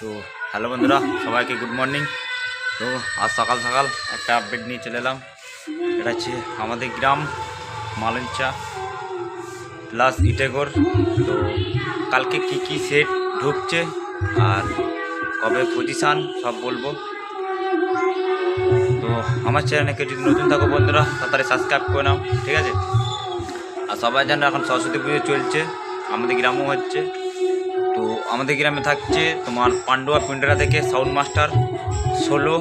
তো হ্যালো বন্ধুরা, সবাইকে গুড মর্নিং তো আজ সকাল সকাল একটা আপডেট নিয়ে চলে এলাম। এটা হচ্ছে আমাদের গ্রাম মালঞ্চা প্লাস ইটেগর। তো কালকে কি কি সেট ঢুকছে আর কবে পজিশান সব বলব। তো আমার চ্যানেলকে যদি নতুন থাকো বন্ধুরা, তাড়াতাড়ি সাবস্ক্রাইব করে নাও, ঠিক আছে? আর সবাই জানো এখন সরস্বতী পুজো চলছে, আমাদের গ্রামও হচ্ছে। তো আমাদের গ্রামে থাকছে তোমার পান্ডুয়া পিন্ডরা থেকে সাউন্ড মাস্টার ষোলো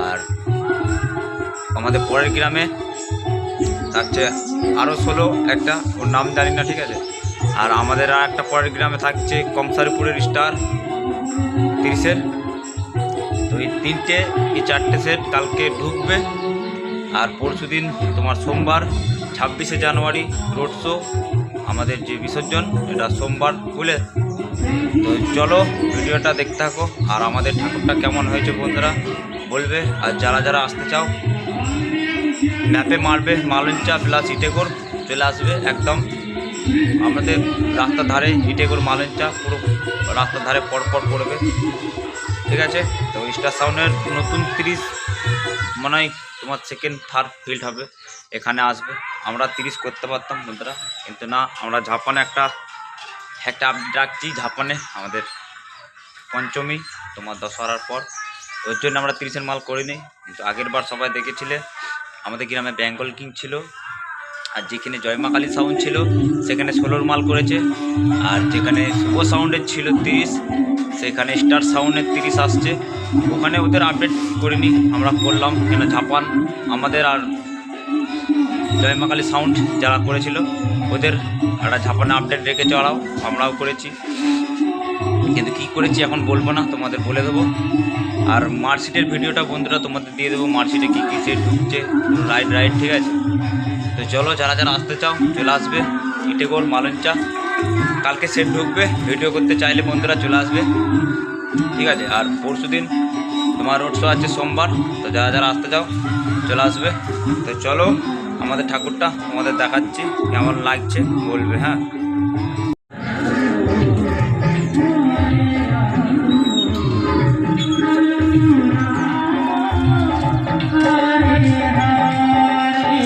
আর আমাদের পরের গ্রামে থাকছে আরও ষোলো একটা, ওর নাম জানি না, ঠিক আছে? আর আমাদের আর একটা পরের গ্রামে থাকছে কমসারিপুরের স্টার তিরিশের। তো এই তিনটে কি চারটে সেট কালকে ঢুকবে। আর পরশু দিন তোমার সোমবার, ছাব্বিশে জানুয়ারি রোড শো আমাদের যে বিসর্জন, এটা সোমবার বুঝলে তো চলো, ভিডিওটা দেখতে থাকো। আর আমাদের ঠাকুরটা কেমন হয়েছে বন্ধুরা, বলবে। আর যারা যারা আসতে চাও, ম্যাপে মারবে, মালঞ্চা প্লাস ইটেগোর চলে আসবে একদম। আমাদের রাস্তার ধারে ইটেগোর, মালঞ্চা পুরো রাস্তার ধারে পরপর পড়বে। ঠিক আছে? তো স্টার সাউন্ডের নতুন তিরিশ, মনে হয় তোমার সেকেন্ড থার্ড ফিল্ড হবে। এখানে আসবে। আমরা তিরিশ করতে পারতাম বন্ধুরা, কিন্তু না, আমরা ঝাপানে একটা একটা আপডেট রাখছি ঝাপানে আমাদের পঞ্চমী তোমার দশহরার পর। ওর জন্য আমরা তিরিশের মাল করিনি, কিন্তু আগের বার সবাই দেখেছিলে, আমাদের গ্রামে বেঙ্গল কিং ছিল, আর যেখানে জয়মা কালী সাউন্ড ছিল, সেখানে ষোলোর মাল করেছে, আর যেখানে শুভ সাউন্ডের ছিল তিরিশ, সেখানে স্টার সাউন্ডের তিরিশ আসছে। ওখানে ওদের আপডেট করিনি, আমরা করলাম, কেন ঝাপান আমাদের আর জয়মা কালী সাউন্ড যারা করেছিল, ওদের একটা ঝাপানে আপডেট রেখে চড়াও, আমরাও করেছি। কিন্তু কি করেছি এখন বলব না, তোমাদের বলে দেবো। আর মার্কশিটের ভিডিওটা বন্ধুরা তোমাদের দিয়ে দেবো মার্কশিটে কী কী সেট ঢুকছে রাইড রাইড ঠিক আছে? তো চলো, যারা যারা আসতে চাও, চলে আসবে। ইটেগোল মালঞ্চা, কালকে সেট ঢুকবে। ভিডিও করতে চাইলে বন্ধুরা চলে আসবে, ঠিক আছে? আর পরশু দিন তোমার রোড শো আছে সোমবার, তো যারা যারা আসতে চাও, চলে আসবে। তো চলো, আমাদের ঠাকুরটা আমাদের দেখাচ্ছি, কেমন লাগছে বলবে হ্যাঁ?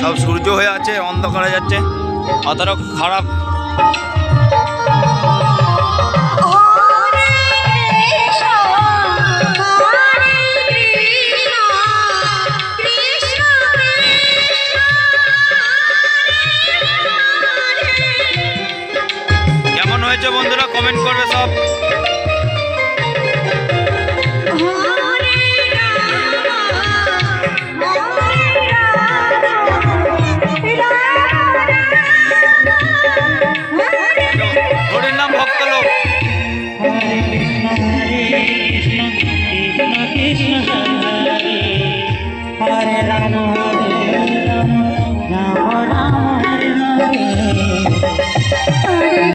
সব সূর্য হয়ে আছে, অন্ধকার হয়ে যাচ্ছে। অতটা খারাপ হয়েছে বন্ধুরা কমেন্ট করবে সব হরির